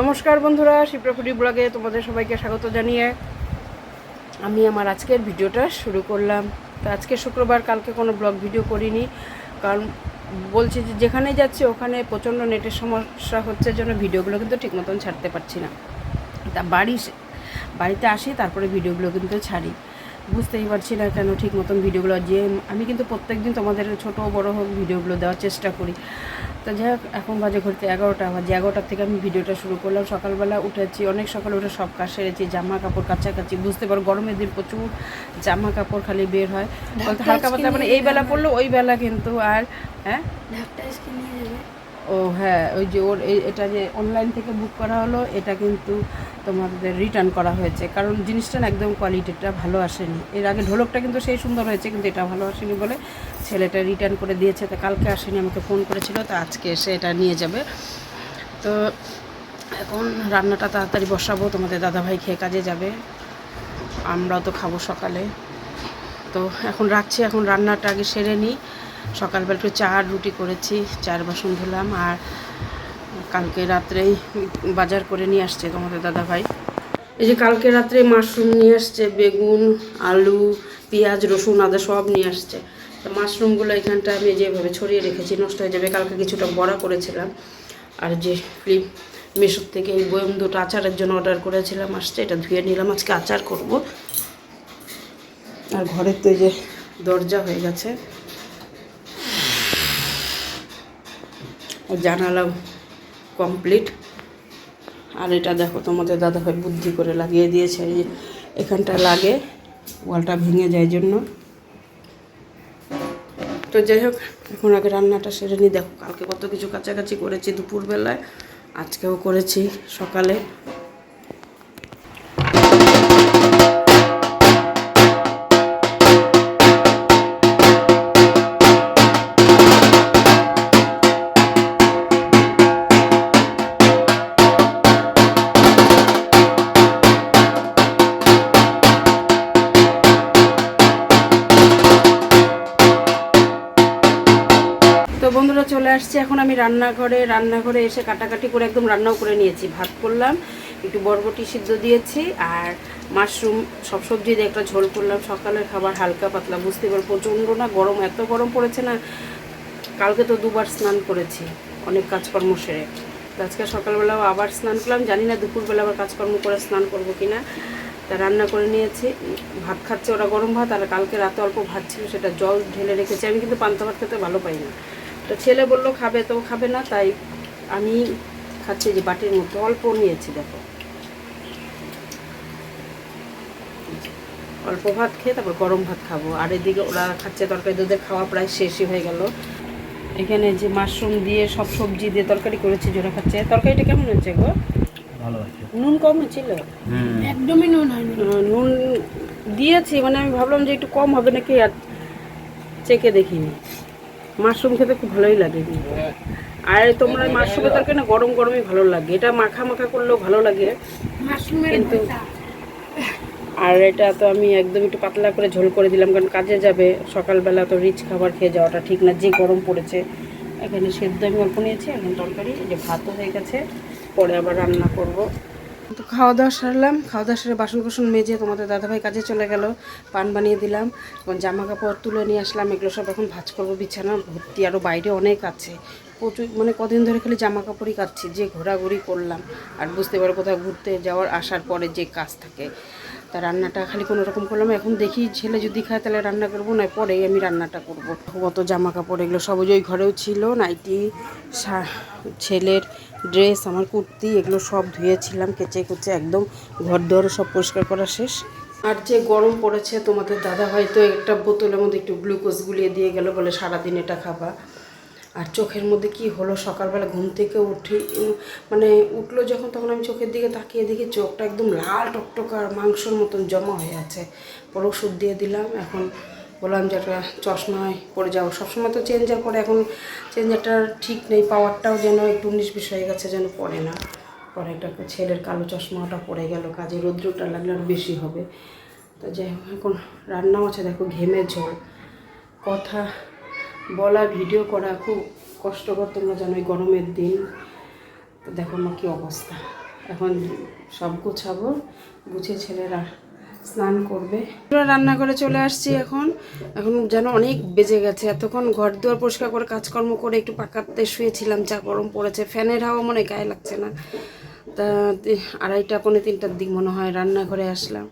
নমস্কার বন্ধুরা শিপ্রাফুডি ব্লগে তোমাদের সবাইকে স্বাগত জানিয়ে আমি আমার আজকের ভিডিওটা শুরু করলাম। তো আজকে শুক্রবার, কালকে কোনো ব্লগ ভিডিও করিনি, কারণ বলছি যে যেখানে যাচ্ছি ওখানে প্রচণ্ড নেটের সমস্যা হচ্ছে জন্য ভিডিওগুলো কিন্তু ঠিক মতন ছাড়তে পারছি না। তা বাড়ি বাড়িতে আসি, তারপরে ভিডিওগুলো কিন্তু ছাড়ি। বুঝতেই পারছি না কেন ঠিক মতন ভিডিওগুলো যে আমি কিন্তু প্রত্যেক দিন তোমাদের ছোটো বড় হোক ভিডিওগুলো দেওয়ার চেষ্টা করি। তো যাই হোক এখন বাজে ঘুরতে এগারোটা বাজে এগারোটার থেকে আমি ভিডিওটা শুরু করলাম। সকালবেলা উঠেছি অনেক সকালে উঠে সব কাজ সেরেছি জামা কাপড় কাছাকাছি বুঝতে পারো গরমের দিন প্রচুর জামা কাপড় খালি বের হয়। হালকা পাতলা মানে এই বেলা পড়ল ওই বেলা কিন্তু আর হ্যাঁ? ও হ্যাঁ ওই যে ওর এটা যে অনলাইন থেকে বুক করা হলো, এটা কিন্তু তোমাদের রিটার্ন করা হয়েছে। কারণ জিনিসটা না একদম কোয়ালিটিটা ভালো আসেনি। এর আগে ঢোলকটা কিন্তু সেই সুন্দর হয়েছে, কিন্তু এটা ভালো আসেনি বলে ছেলেটা রিটার্ন করে দিয়েছে, তো কালকে আসেনি, আমাকে ফোন করেছিল, তো আজকে এসে এটা নিয়ে যাবে। তো এখন রান্নাটা তাড়াতাড়ি বসাবো, তোমাদের দাদাভাই খেয়ে কাজে যাবে। আমরাও তো খাব সকালে। তো এখন রাখছি, এখন রান্নাটা আগে সেরে নিই। সকালবেলা একটু চা রুটি করেছি, চার বাসন ধুলাম আর কালকে রাত্রেই বাজার করে নিয়ে আসছে তোমাদের দাদা ভাই এই যে কালকে রাত্রে মাশরুম নিয়ে আসছে, বেগুন, আলু, পেঁয়াজ, রসুন, আদা সব নিয়ে আসছে। তো মাশরুমগুলো এখানটা আমি যেভাবে ছড়িয়ে রেখেছি, নষ্ট হয়ে যাবে। কালকে কিছুটা বড়া করেছিলাম। আর যে ফ্লিপ মেশোর থেকে এই বয়ম দুটো আচারের জন্য অর্ডার করেছিলাম, আসছে, এটা ধুয়ে নিলাম, আজকে আচার করব। আর ঘরের তো যে দরজা হয়ে গেছে। জানালাও কমপ্লিট আর এটা দেখো, তোমাদের দাদাভাই বুদ্ধি করে লাগিয়ে দিয়েছে যে এখানটা লাগে, ওয়ালটা ভেঙে যায় জন্য। তো যাই হোক, এখন আগে রান্নাটা সেরে নিই। দেখো, কালকে কত কিছু কাছাকাছি করেছি দুপুরবেলায়, আজকেও করেছি সকালে। তো বন্ধুরা চলে আসছি। এখন আমি রান্নাঘরে রান্নাঘরে এসে কাটাকাটি করে একদম রান্নাও করে নিয়েছি। ভাত করলাম, একটু বরবটি সিদ্ধ দিয়েছি আর মাশরুম, সব সবজি দিয়ে একটা ঝোল করলাম। সকালের খাবার হালকা পাতলা, বুঝতে পারো, প্রচণ্ড না গরম, এত গরম পড়েছে না, কালকে তো দুবার স্নান করেছি অনেক কাজকর্ম সেরে। আজকে সকালবেলাও আবার স্নান করলাম। জানি না দুপুরবেলা আবার কাজকর্ম করে স্নান করব কিনা। তা রান্না করে নিয়েছি। ভাত খাচ্ছে ওরা গরম ভাত, আর কালকে রাতে অল্প ভাত ছিল, সেটা জল ঢেলে রেখেছি। আমি কিন্তু পান্তা ভাত খেতে ভালো পাই না। তো ছেলে বলল খাবে তো খাবে না। তাই আমি খাচ্ছি যে বাটির মধ্যে অল্প নিয়েছি দেখো। অল্প ভাত খেয়ে তারপর গরম ভাত খাব। আর এদিকে ওরা খাচ্ছে তরকারি দুধের খাওয়া প্রায় শেষই হয়ে গেল। এখানে যে মাশরুম দিয়ে সব সবজি দিয়ে তরকারি করেছি জোড়া খাচ্ছে। তরকারিটা কেমন হচ্ছে গো? নুন কম ছিল একদমই নুন হয়নি। নুন দিয়েছি মানে আমি ভাবলাম যে একটু কম হবে নাকি আর চেকে দেখিনি। মাশরুম খেতে খুব ভালোই লাগে আর তোমরা মাশরুমের তরকারি না গরম গরমই ভালো লাগে। এটা মাখা মাখা করলেও ভালো লাগে। কিন্তু আর এটা তো আমি একদম একটু পাতলা করে ঝোল করে দিলাম কারণ কাজে যাবে। সকালবেলা তো রিচ খাবার খেয়ে যাওয়াটা ঠিক না যে গরম পড়েছে। এখানে সেদ্ধ আমি অল্প নিয়েছি এখন তরকারি যে ভাতও হয়ে গেছে। পরে আবার রান্না করব। তো খাওয়া দাওয়া সারলাম। খাওয়া দাওয়া সেরে বাসন কুসন মেজে তোমাদের দাদাভাই কাজে চলে গেল। পান বানিয়ে দিলাম। এখন জামা কাপড় তুলে নিয়ে আসলাম। এগুলো সব এখন ভাজ করব, বিছানা, ভর্তি। আরও বাইরে অনেক আছে। প্রচুর মানে কদিন ধরে খালি জামা কাপড়ই কাচ্ছি যে ঘোরাঘুরি করলাম। আর বুঝতে পারো কোথাও ঘুরতে যাওয়ার আসার পরে যে কাজ থাকে। তা রান্নাটা খালি কোনো রকম করলাম। এখন দেখি ছেলে যদি খায় তাহলে রান্না করব না পরেই আমি রান্নাটা করব। কত জামা কাপড় এগুলো সব ওই ঘরেও ছিল, নাইটি ছেলের ড্রেস, আমার কুর্তি, এগুলো সব ধুয়েছিলাম, কেচে কুচে একদম ঘর দোয়ারও সব পরিষ্কার করা শেষ। আর যে গরম পড়েছে তোমাদের দাদা হয়তো একটা বোতলের মধ্যে একটু গ্লুকোজ গুলিয়ে দিয়ে গেল বলে সারাদিন এটা খাবা। আর চোখের মধ্যে কি হলো? সকালবেলা ঘুম থেকে উঠে মানে উঠল যখন, তখন আমি চোখের দিকে তাকিয়ে দেখি চোখটা একদম লাল টকটক আর মাংসর মতন জমা হয়ে আছে। পরে ওষুধ দিয়ে দিলাম, এখন বললাম যে একটা চশমায় পরে যাও সবসময় তো চেঞ্জার পরে এখন চেঞ্জারটার ঠিক নেই পাওয়ারটাও যেন একটু উনিশ হয়ে গেছে যেন পড়ে না। পরে একটা ছেলের কালো চশমাটা পড়ে গেল, কাজে রৌদ্রটা লাগলে আর বেশি হবে। তো যাই এখন রান্নাও আছে, দেখো ঘেমে ঝোল। কথা বলা ভিডিও করা খুব কষ্টকর, তোমরা জানো গরমের দিন। তো দেখো আমার কী অবস্থা। এখন সব গুছাবো, গুছিয়ে ছেলেরা স্নান করবে। রান্না করে চলে আসছি এখন। এখন যেন অনেক বেজে গেছে। এতক্ষণ ঘর দুয়ার পরিষ্কার করে কাজকর্ম করে একটু পাকাতে শুয়েছিলাম, যা গরম পড়েছে। ফ্যানের হাওয়া মনে গায়ে লাগছে না। তা আড়াইটা, পৌনে তিনটার দিক মনে হয় রান্না করে আসলাম।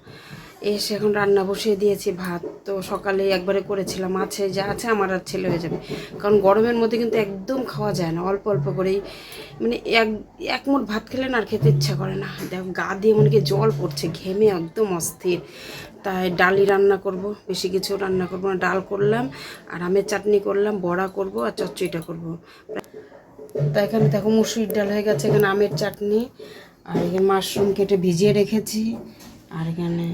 এসে এখন রান্না বসিয়ে দিয়েছি, ভাত তো সকালে একবারে করেছিলাম। আছে যা আছে আমার আর ছেলে হয়ে যাবে। কারণ গরমের মধ্যে কিন্তু একদম খাওয়া যায় না, অল্প অল্প করেই। মানে এক এক ভাত খেলে না আর খেতে ইচ্ছা করে না। দেখো, গা দিয়ে মনে জল পড়ছে, ঘেমে একদম অস্থির। তাই ডালি রান্না করব, বেশি কিছু রান্না করব না। ডাল করলাম আর আমের চাটনি করলাম, বড়া করব আর চচ্চড়িটা করব। তা এখানে দেখো মুসুরির ডাল হয়ে গেছে, এখানে আমের চাটনি, আর এখানে মাশরুম কেটে ভিজিয়ে রেখেছি, আর এখানে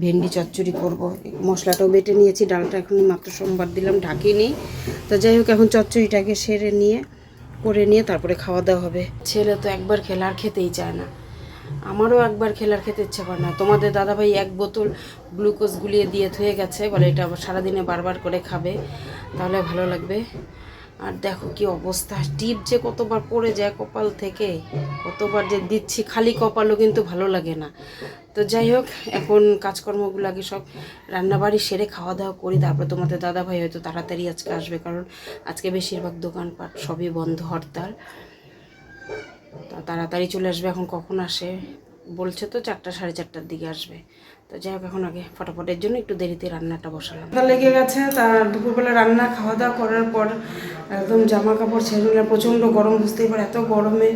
ভেন্ডি চচ্চড়ি করব। মশলাটাও বেটে নিয়েছি, ডালটা এখন মাত্র সোমবার দিলাম, ঢাকিনি। তো যাই হোক, এখন চচ্চড়িটাকে সেরে নিয়ে, করে নিয়ে তারপরে খাওয়া দাওয়া হবে। ছেলে তো একবার খেলে আর খেতেই চায় না। আমারও একবার খেলার খেতে ইচ্ছে করে না। তোমাদের দাদাভাই এক বোতল গ্লুকোজ গুলিয়ে দিয়ে থুয়ে গেছে, বলে এটা সারাদিনে বারবার করে খাবে, তাহলে ভালো লাগবে। আর দেখো কি অবস্থা। টিপ যে কতবার পড়ে যায় কপাল থেকে, কতবার যে দিচ্ছি খালি কপালও কিন্তু ভালো লাগে না। তো যাই হোক, এখন কাজকর্মগুলো আগে সব রান্নাবাড়ি সেরে খাওয়া দাওয়া করি, তারপর তোমাদের দাদাভাই হয়তো তাড়াতাড়ি আজকে আসবে, কারণ আজকে বেশিরভাগ দোকানপাট সবই বন্ধ, হরতাল। তা তাড়াতাড়ি চলে আসবে, এখন কখন আসে? বলছে তো চারটা, সাড়ে চারটার দিকে আসবে। তো যাই হোক, এখন আগে ফটাফটের জন্য একটু দেরিতে রান্নাটা বসালাম। লেগে গেছে তার দুপুরবেলা রান্না খাওয়া দাওয়া করার পর একদম জামা কাপড় ছেড়ে নিলাম প্রচণ্ড গরম বুঝতেই পারে এত গরমে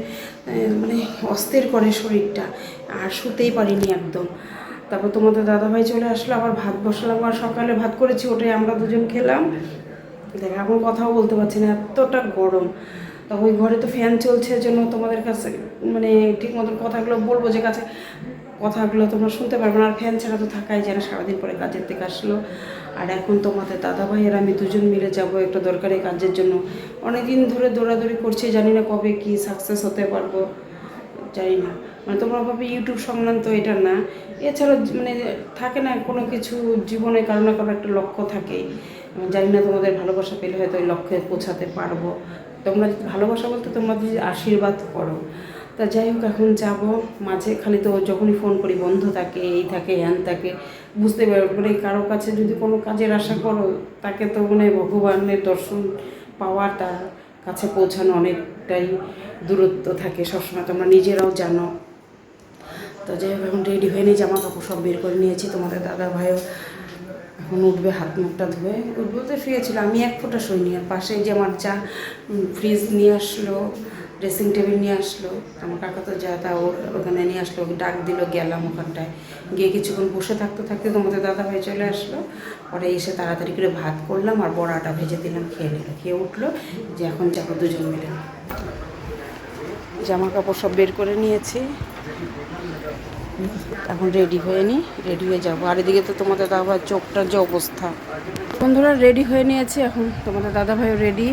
মানে অস্থির করে শরীরটা, আর শুতেই পারিনি একদম। তারপর তোমাদের দাদাভাই চলে আসলো, আবার ভাত বসালাম, আর সকালে ভাত করেছি, ওটাই আমরা দুজন খেলাম। দেখ এখন কথাও বলতে পারছি না, এতটা গরম। তা ওই ঘরে তো ফ্যান চলছে জন্য তোমাদের কাছে মানে ঠিক মতন কথাগুলো বলব যে কাছে কথাগুলো তোমরা শুনতে পারবে না। আর ফ্যান ছাড়া তো থাকাই যায় না, সারাদিন পরে কাজের থেকে আসলো। আর এখন তোমাদের দাদা ভাইয়ের আমি দুজন মিলে যাব একটা দরকারি কাজের জন্য। অনেকদিন ধরে দৌড়াদৌড়ি করছি, জানি না কবে কি সাকসেস হতে পারব, জানি না। মানে তোমরা ভাবে ইউটিউব সংক্রান্ত এটা না। এছাড়া মানে থাকে না, কোনো কিছু জীবনে কারও না কারও একটা লক্ষ্য থাকে জানি না তোমাদের ভালোবাসা পেলে হয়তো ওই লক্ষ্যে পৌঁছাতে পারব। তোমরা ভালোবাসা বলতে তোমরা যদি আশীর্বাদ করো। তা যাই হোক, এখন যাব মাঝে। খালি তো যখনই ফোন করি, বন্ধ থাকে, এই থাকে হ্যান থাকে, বুঝতে পারো মানে কারও কাছে যদি কোনো কাজের আশা করো, তাকে তো মানে ভগবানের দর্শন পাওয়া তার কাছে পৌঁছানো অনেকটাই দূরত্ব থাকে সবসময়, তোমরা নিজেরাও জানো। তো যাই হোক, এখন রেডি হয়ে নিয়ে জামা কাপড় সব বের করে নিয়েছি। তোমাদের দাদা ভাইও এখন উঠবে, হাত মুখটা ধুয়ে উঠবে তো শুয়েছিল আমি এক ফোঁটা শুইনি, আর পাশে যে আমার চা ফ্রিজ নিয়ে আসলো ড্রেসিং টেবিল নিয়ে আসলো, আমার কাকা তো যা তা ওর ওখানে নিয়ে আসলো ডাক দিল, গেলাম ওখানটায়। গিয়ে কিছুক্ষণ বসে থাকতে থাকতে তোমাদের দাদা ভাই চলে আসলো। পরে এসে তাড়াতাড়ি করে ভাত করলাম আর বড়াটা ভেজে দিলাম, খেয়ে নিল। খেয়ে উঠল, যে এখন যাব দুজন মিলে। জামা কাপড় সব বের করে নিয়েছি। এখন রেডি হয়ে নি রেডি হয়ে যাব। আর এদিকে তো তোমাদের দাদা ভাইয়ের চোখটার যে অবস্থা। বন্ধুরা রেডি হয়ে নিয়েছি এখন। তোমাদের দাদা ভাইও রেডি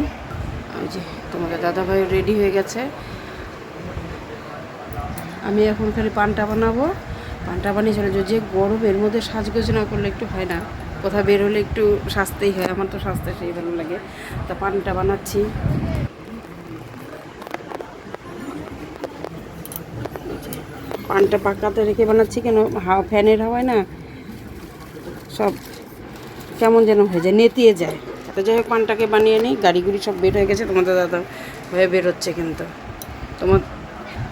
ওই যে তোমাদের দাদা ভাইও রেডি হয়ে গেছে। আমি এখন খালি পানটা বানাবো। পানটা বানিয়ে চলে যে গরম এর মধ্যে সাজগোজ না করলে একটু হয় না। কোথাও বের হলে একটু সাজতেই হয়। আমার তো সাজতে সেই ভালো লাগে। তা পানটা বানাচ্ছি। পানটা পাকাতে রেখে বানাচ্ছি কেন? হাওয়া ফ্যানের হাওয়ায় না। সব কেমন যেন হয়ে যায়, নেতিয়ে যায়। তো যাই হোক, পানটাকে বানিয়ে নিই। গাড়িগুড়ি সব বের হয়ে গেছে। তোমাদের দাদা ভাবে বের হচ্ছে কিন্তু। তোমার,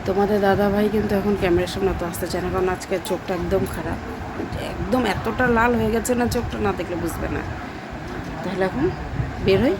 তোমাদের দাদা ভাই কিন্তু এখন ক্যামেরার সামনে তো আসতে চায় না, কারণ আজকে চোখটা একদম খারাপ। একদম এতটা লাল হয়ে গেছে না, চোখটা না দেখলে বুঝবে না। তাহলে এখন বের হই।